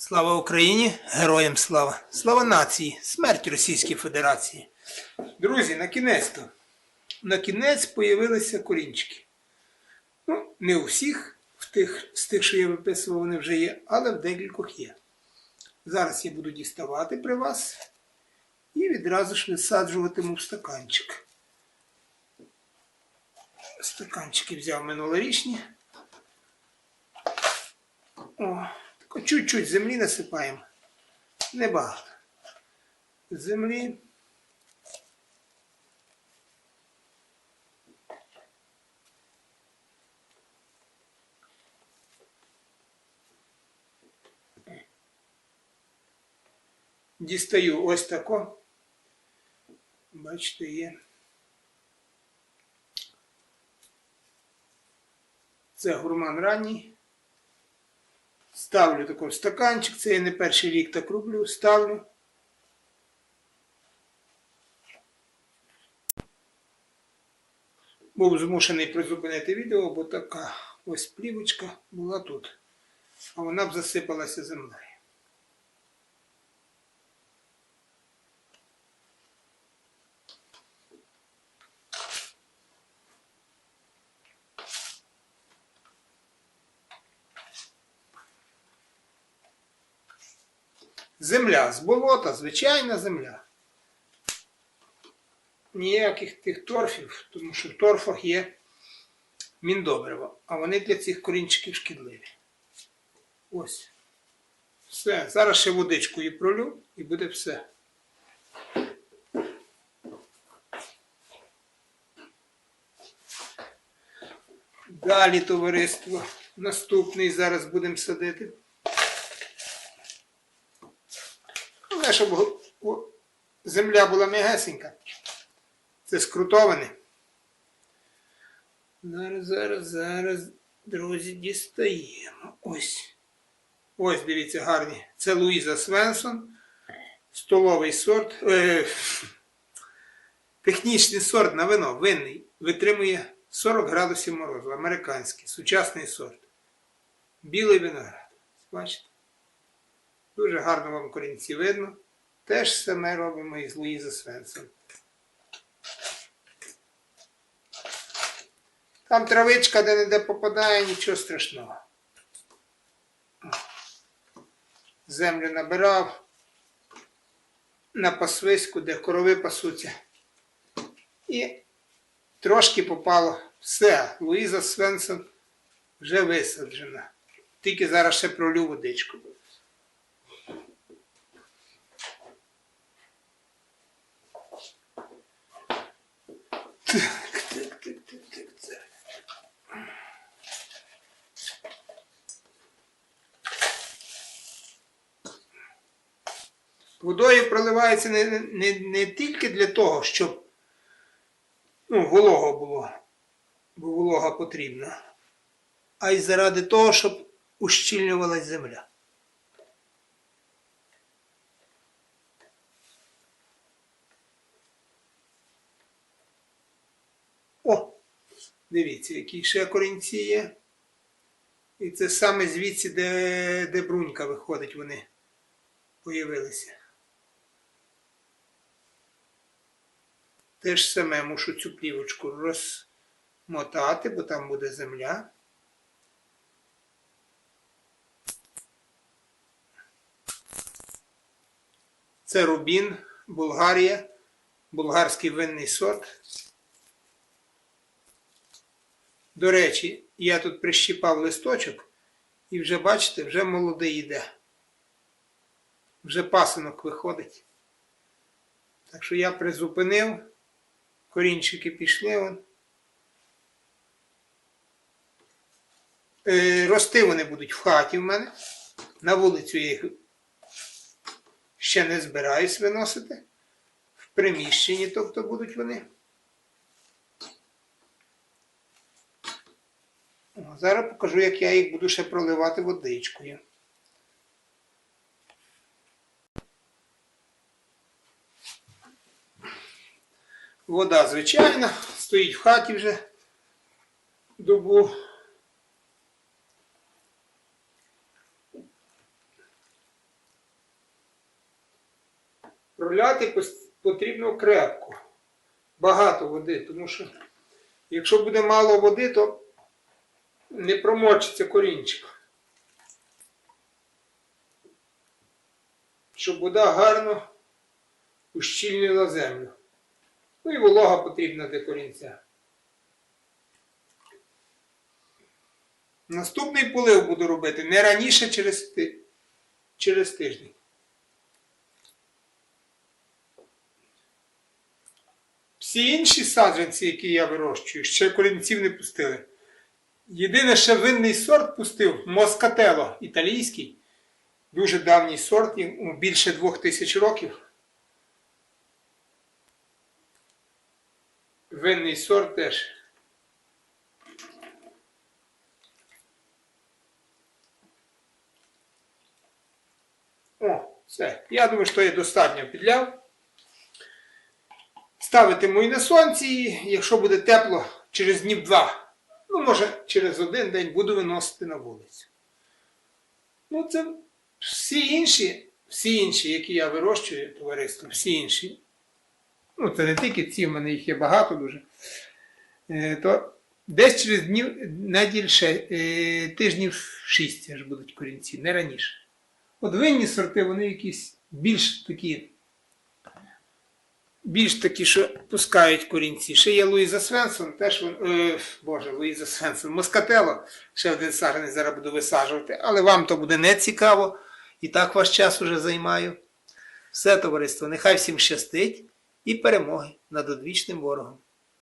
Слава Україні! Героям слава! Слава нації! Смерть Російській Федерації! Друзі, на кінець-то. На кінець появилися корінчики. Ну, не у всіх в тих, з тих, що я виписував, вони вже є, але в декількох є. Зараз я буду діставати при вас і відразу ж висаджуватиму в стаканчик. Стаканчики взяв минулорічні. О, чуть-чуть землі насипаємо. Небагато. Землі. Дістаю ось тако. Бачите, є. Це гурман ранній. Ставлю такий стаканчик, це я не перший рік так роблю, ставлю. Був змушений призупинити відео, бо така ось плівочка була тут. А вона б засипалася землею. Земля з болота, звичайна земля. Ніяких тих торфів, тому що в торфах є міндобриво, а вони для цих корінчиків шкідливі. Ось. Все. Зараз ще водичкою пролю і буде все. Далі товариство. Наступний зараз будемо садити. Головне, щоб земля була м'ягесенька. Це скрутоване. Зараз, зараз, зараз, друзі, дістаємо. Ось. Ось, дивіться, гарні. Це Луїза Свенсон. Столовий сорт. Е, технічний сорт на вино, винний. Витримує 40 градусів морозу. Американський, сучасний сорт. Білий виноград. Бачите? Дуже гарно вам корінці видно. Теж саме робимо із Луїза Свенсон. Там травичка де-не-де попадає, нічого страшного. Землю набирав на пасвиську, де корови пасуться. І трошки попало. Все, Луїза Свенсон вже висаджена. Тільки зараз ще пролю водичку. Так, так, так, так, так, так. Водою проливається не, не, не тільки для того, щоб ну, волого було, бо волога потрібна, а й заради того, щоб ущільнювалась земля. О! Дивіться, які ще корінці є. І це саме звідси, де, де брунька виходить, вони появилися. Те ж саме мушу цю плівочку розмотати, бо там буде земля. Це рубін, Болгарія, болгарський винний сорт. До речі, я тут прищіпав листочок і вже бачите, вже молодий йде. Вже пасинок виходить. Так що я призупинив, корінчики пішли. Вон. Е, рости вони будуть в хаті в мене. На вулицю я їх ще не збираюсь виносити. В приміщенні, тобто будуть вони. Зараз покажу, як я їх буду ще проливати водичкою. Вода звичайна, стоїть в хаті вже добу. Проляти потрібно крепко. Багато води, тому що якщо буде мало води, то не промочиться корінчик. Щоб вода гарно ущільнила землю. Ну і волога потрібна для корінця. Наступний полив буду робити не раніше через, через тиждень. Всі інші саджанці, які я вирощую, ще корінців не пустили. Єдине, ще винний сорт пустив Москатело італійський. Дуже давній сорт, йому більше двох тисяч років. Винний сорт теж. О, все. Я думаю, що я достатньо підляв. Ставитиму і на сонці, і якщо буде тепло, через днів два, ну, може, через один день буду виносити на вулицю. Ну, це всі інші, всі інші, які я вирощую, товариство, всі інші. Ну, це не тільки ці, в мене їх є багато дуже. Е, то десь через днів, неділь е, тижнів 6 аж будуть корінці, не раніше. От винні сорти, вони якісь більш такі, більш такі, що пускають корінці. Ще є Луїза Свенсон, теж е, Боже, Луїза Свенсон, Москатело, ще один саджаний зараз буду висаджувати, але вам то буде не цікаво. І так ваш час уже займаю. Все, товариство, нехай всім щастить і перемоги над одвічним ворогом.